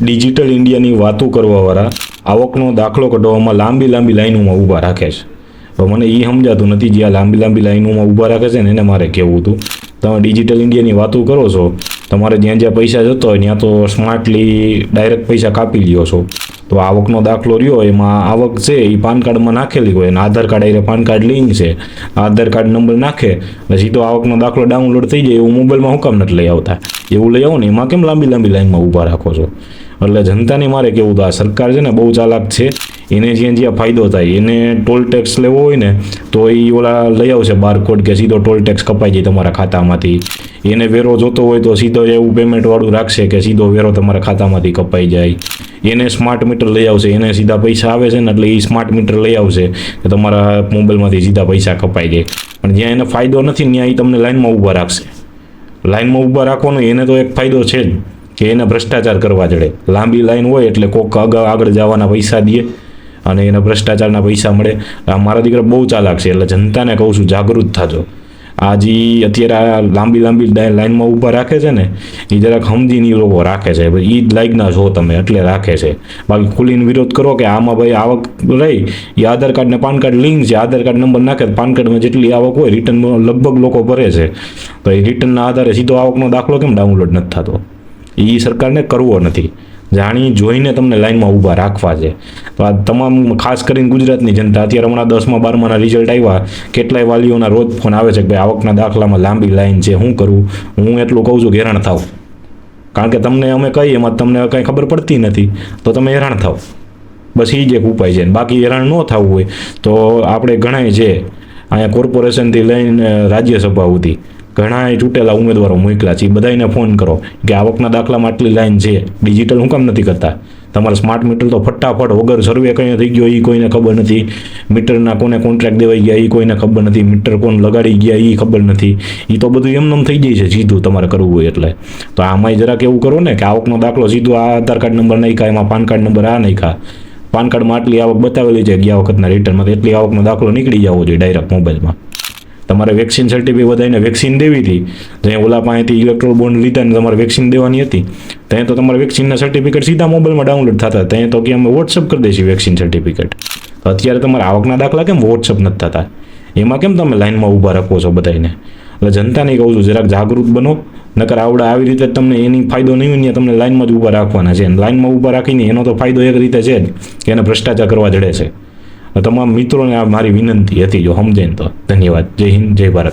Digital ઇન્ડિયાની વાતો કરવાવાળા આવકનો દાખલો કઢાવવામાં લાંબી લાંબી લાઈનોમાં ઊભા રાખે છે. પણ મને એ સમજાતું નથી જે આ લાંબી લાંબી લાઈનોમાં ઊભા રાખે છે ને એને મારે કહેવું હતું. તમે ડિજિટલ ઇન્ડિયાની વાતો કરો છો, તમારે જ્યાં જ્યાં પૈસા જતો હોય ત્યાં તો સ્માર્ટલી ડાયરેક્ટ પૈસા કાપી લ્યો છો. તો આવકનો દાખલો રહ્યો, એમાં આવક છે એ પાન કાર્ડમાં નાખેલી હોય અને આધાર કાર્ડ એ પાન કાર્ડ લિંક છે. આધાર કાર્ડ નંબર નાખે એટલે સીધો આવકનો દાખલો ડાઉનલોડ થઈ જાય, એવું મોબાઈલમાં હું કામ નથી લઈ આવતા? એવું લઈ આવો ને, એમાં કેમ લાંબી લાંબી લાઈનમાં ઊભા રાખો છો? એટલે જનતાની મારે કેવું તો આ સરકાર છે ને બહુ ચાલાક છે. એને જ્યાં જ્યાં ફાયદો થાય, એને ટોલ ટેક્સ લેવો હોય ને, તો એ ઓલા લઈ આવશે બારકોડ કે સીધો ટોલ ટેક્સ કપાઈ જાય તમારા ખાતામાંથી. એને વેરો જોતો હોય તો સીધો એવું પેમેન્ટવાળું રાખશે કે સીધો વેરો તમારા ખાતામાંથી કપાઈ જાય. એને સ્માર્ટ મીટર લઈ આવશે, એને સીધા પૈસા આવે છે ને, એટલે એ સ્માર્ટ મીટર લઈ આવશે કે તમારા મોબાઈલમાંથી સીધા પૈસા કપાઈ જાય. પણ જ્યાં એને ફાયદો નથી, ત્યાં એ તમને લાઈનમાં ઊભા રાખશે. લાઈનમાં ઊભા રાખવાનો એને તો એક ફાયદો છે જ. કે એને ભ્રષ્ટાચાર કરવા જડે. લાંબી લાઈન હોય એટલે કોક આગળ જવાના પૈસા દે અને એને ભ્રષ્ટાચારના પૈસા મળે. મારા દીકરા બહુ ચાલાક છે એટલે જનતાને કહું છું, જાગૃત થાજો. આ જે અત્યારે આ લાંબી લાંબી લાઈનમાં ઊભા રાખે છે ને, એ જરાક સમજીને લોકો રાખે છે. એ જ લાઈકના છો તમે, એટલે રાખે છે. બાકી ખુલીને વિરોધ કરો કે આમાં ભાઈ આવક રહી, એ આધાર કાર્ડ ને પાન કાર્ડ લિંક છે. આધાર કાર્ડ નંબર નાખે પાન કાર્ડમાં જેટલી આવક હોય રિટર્ન લગભગ લોકો ભરે છે. તો એ રિટર્નના આધારે સીધો આવકનો દાખલો કેમ ડાઉનલોડ નથી થતો? એ સરકારને કરવો નથી. જાણી જોઈને તમને લાઇનમાં ઊભા રાખવા છે. તો આ તમામ ખાસ કરીને ગુજરાતની જનતા અત્યારે હમણાં દસમા બારમાના રિઝલ્ટ આવ્યા. કેટલાય વાલીઓના રોજ ફોન આવે છે કે ભાઈ આવકના દાખલામાં લાંબી લાઇન છે શું કરું? હું એટલું કહું છું કે હેરાન થાવ કારણ કે તમને અમે કહીએ, એમાં તમને કંઈ ખબર પડતી નથી. તો તમે હેરાન થાવ બસ એ જ એક ઉપાય છે. બાકી હેરાન ન થવું હોય તો આપણે ઘણાય છે. અહીંયા કોર્પોરેશનથી લઈને રાજ્યસભા સુધી. ઘણા ચૂંટેલા ઉમેદવારો મોકલા છે. એ બધાને ફોન કરો કે આવકના દાખલામાં આટલી લાઈન છે. ડિજિટલ હું કામ નથી કરતા? તમારે સ્માર્ટ મીટર તો ફટાફટ વગર સર્વે કંઈ થઈ ગયો એ કોઈને ખબર નથી. મીટરના કોને કોન્ટ્રાક્ટ દેવાઈ ગયા એ કોઈને ખબર નથી. મીટર કોણ લગાડી ગયા એ ખબર નથી. એ તો બધું એમનેમ થઈ જાય છે સીધું તમારે કરવું હોય એટલે. તો આમાંય જરાક એવું કરો ને કે આવકનો દાખલો સીધો આ આધાર કાર્ડ નંબર નાખ્યા, એમાં પાન કાર્ડ નંબર આ નાખ્યા. પાન કાર્ડમાં આટલી આવક બતાવેલી છે ગયા વખતના રિટર્નમાં એટલી આવકનો દાખલો નીકળી જવો જોઈએ ડાયરેક્ટ મોબાઈલમાં તમારે વેક્સિન સર્ટિફિકેટ બધાને વેક્સિન દેવી હતી. ત્યાં ઓલા પાસેથી ઇલેક્ટ્રોલ બોન્ડ લીધા ને તમારે વેક્સિન દેવાની હતી. ત્યાં તો તમારે વેક્સિનના સર્ટિફિકેટ સીધા મોબાઈલમાં ડાઉનલોડ થતા ત્યાં તો કે અમે વોટ્સઅપ કરી દઈશું વેક્સિન સર્ટિફિકેટ અત્યારે તમારે આવકના દાખલા કેમ વોટ્સઅપ નથી થતા? એમાં કેમ તમે લાઇનમાં ઊભા રાખો છો બધાને એટલે જનતાને કહું છું, જરાક જાગૃત બનો. નકર આવડે આવી રીતે તમને એની ફાયદો નહીં ને તમને લાઇનમાં જ ઊભા રાખવાના છે. અને લાઈનમાં ઊભા રાખીને એનો તો ફાયદો એક રીતે છે જ કે એને ભ્રષ્ટાચાર કરવા જડે છે. તમામ મિત્રોને આ મારી વિનંતી હતી જો સમજાય તો. ધન્યવાદ. જય હિન્દ જય ભારત.